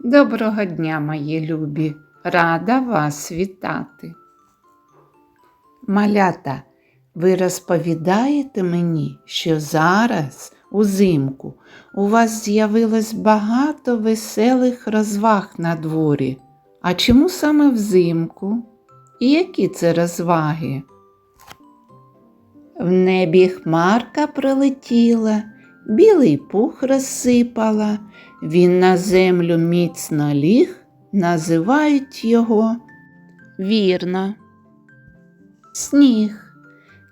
Доброго дня, мої любі! Рада вас вітати. Малята, ви розповідаєте мені, що зараз, узимку, у вас з'явилось багато веселих розваг на дворі. А чому саме взимку? І які це розваги? В небі хмарка прилетіла, білий пух розсипала, він на землю міцно ліг, називають його вірно. Сніг.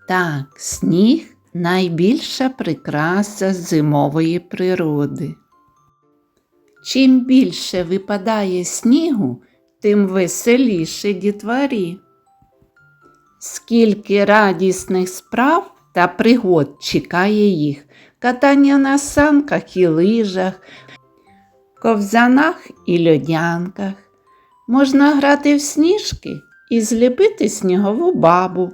Так, сніг найбільша прикраса зимової природи. Чим більше випадає снігу, тим веселіше дітварі. Скільки радісних справ та пригод чекає їх, катання на санках і лижах, ковзанах і льодянках. Можна грати в сніжки і зліпити снігову бабу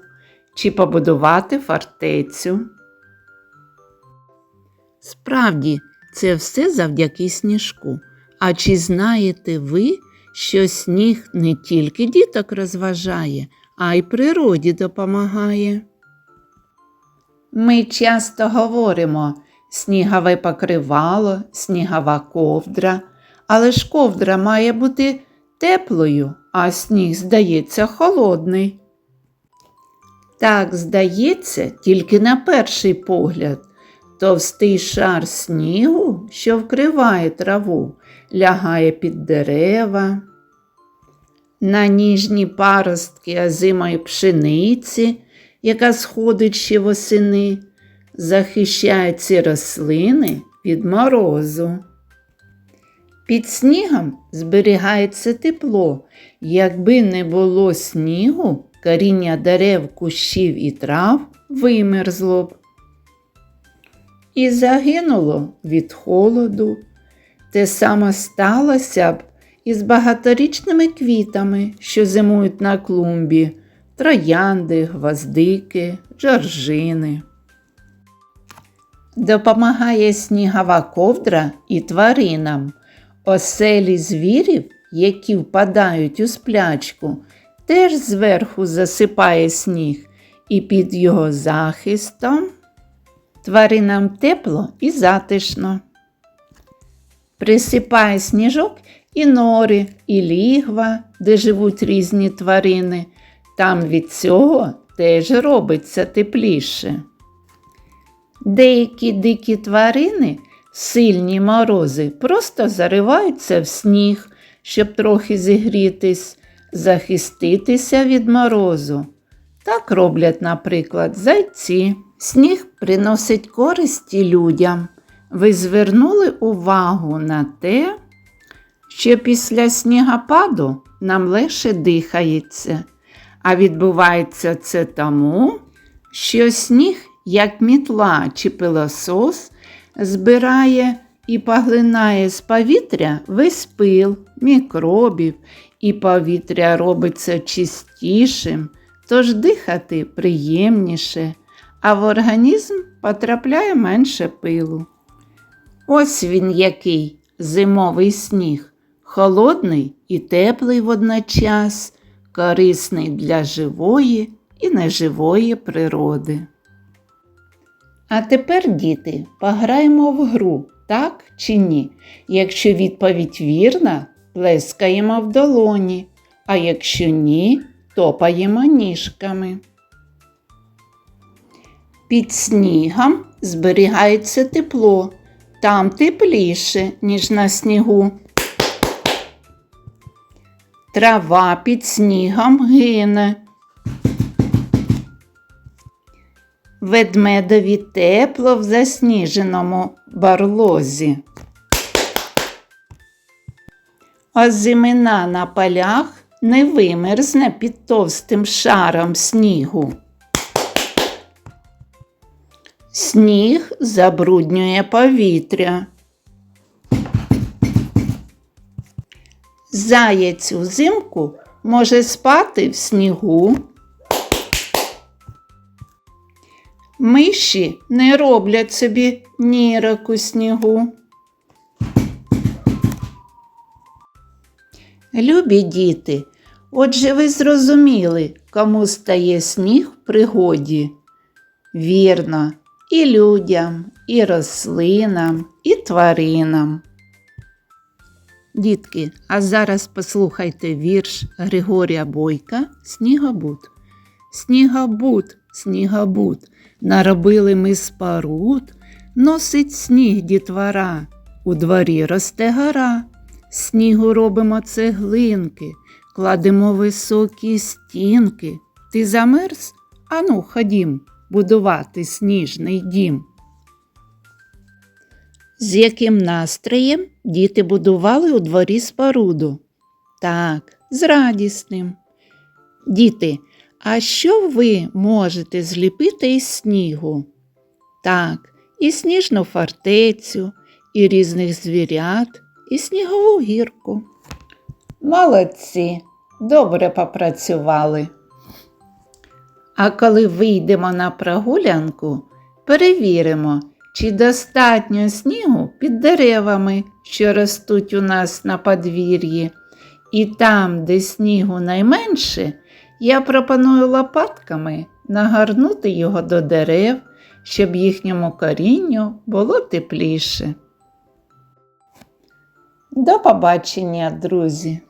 чи побудувати фортецю. Справді, це все завдяки сніжку. А чи знаєте ви, що сніг не тільки діток розважає, а й природі допомагає? Ми часто говоримо снігове покривало, снігова ковдра, але ж ковдра має бути теплою, а сніг, здається, холодний. Так, здається, тільки на перший погляд. Товстий шар снігу, що вкриває траву, лягає під дерева. На ніжні паростки озимої пшениці, яка сходить ще восени, захищає ці рослини від морозу. Під снігом зберігається тепло. Якби не було снігу, коріння дерев, кущів і трав вимерзло б. І загинуло від холоду. Те саме сталося б із багаторічними квітами, що зимують на клумбі, троянди, гвоздики, жоржини. Допомагає снігова ковдра і тваринам. Оселі звірів, які впадають у сплячку, теж зверху засипає сніг, і під його захистом тваринам тепло і затишно. Присипає сніжок і нори, і лігва, де живуть різні тварини. Там від цього теж робиться тепліше. Деякі дикі тварини, сильні морози, просто зариваються в сніг, щоб трохи зігрітись, захиститися від морозу. Так роблять, наприклад, зайці. Сніг приносить користі людям. Ви звернули увагу на те, що після снігопаду нам легше дихається, а відбувається це тому, що сніг, як мітла чи пилосос, збирає і поглинає з повітря весь пил, мікробів, і повітря робиться чистішим, тож дихати приємніше, а в організм потрапляє менше пилу. Ось він який зимовий сніг, холодний і теплий водночас, корисний для живої і неживої природи. А тепер, діти, пограємо в гру, так чи ні? Якщо відповідь вірна, плескаємо в долоні, а якщо ні, топаємо ніжками. Під снігом зберігається тепло, там тепліше, ніж на снігу. Трава під снігом гине. Ведмедові тепло в засніженому барлозі. Озимина на полях не вимерзне під товстим шаром снігу. Сніг забруднює повітря. Заєць узимку може спати в снігу. Миші не роблять собі нірок у снігу. Любі діти, отже ви зрозуміли, кому стає сніг в пригоді. Вірно, і людям, і рослинам, і тваринам. Дітки, а зараз послухайте вірш Григорія Бойка Снігобут. Снігобут, снігобут, наробили ми споруд, носить сніг дітвора, у дворі росте гора, снігу робимо цеглинки, кладемо високі стінки. Ти замерз? Ану, ходім будувати сніжний дім. З яким настроєм діти будували у дворі споруду? Так, з радісним. Діти, а що ви можете зліпити із снігу? Так, і сніжну фортецю, і різних звірят, і снігову гірку. Молодці, добре попрацювали. А коли вийдемо на прогулянку, перевіримо, чи достатньо снігу під деревами, що ростуть у нас на подвір'ї. І там, де снігу найменше, я пропоную лопатками нагорнути його до дерев, щоб їхньому корінню було тепліше. До побачення, друзі!